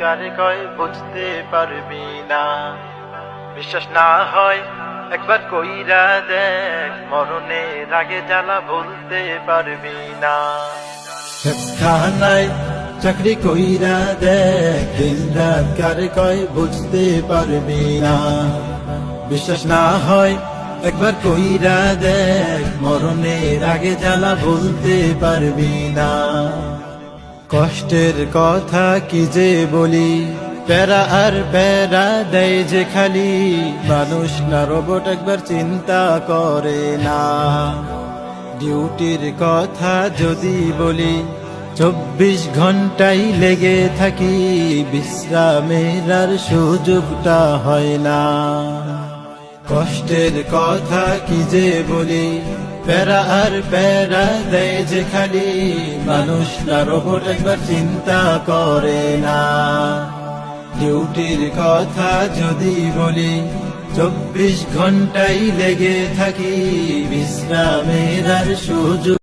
কারে কয়, বুঝতে পারবি না। বিশ্বাস না হয়, একবার কইরা দেখ, মরণের আগে জ্বালা ভুলতে পারবি না। চাকরি কইরা দেখ কয়, বুঝতে পারবি না। বিশ্বাস না হয়, একবার কইরা দেখ, মরণের আগে জ্বালা ভুলতে পারবি না। কষ্টের কথা কি যে বলি? প্যারা আর প্যারা দেয় যে খালি। মানুষ না রোবট একবার চিন্তা করে না। ডিউটির কথা যদি বলি, চব্বিশ ঘন্টাই লেগে থাকি। বিশ্রামের আর সুযোগটা হয় না। কষ্টের কথা কি যে বলি প্যারা আর প্যারা দেয় যে খালি মানুষ না রোবট একবার চিন্তা করে না। ডিউটির কথা যদি বলি, চব্বিশ ঘন্টাই লেগে থাকি বিশ্রামের আর সুযোগ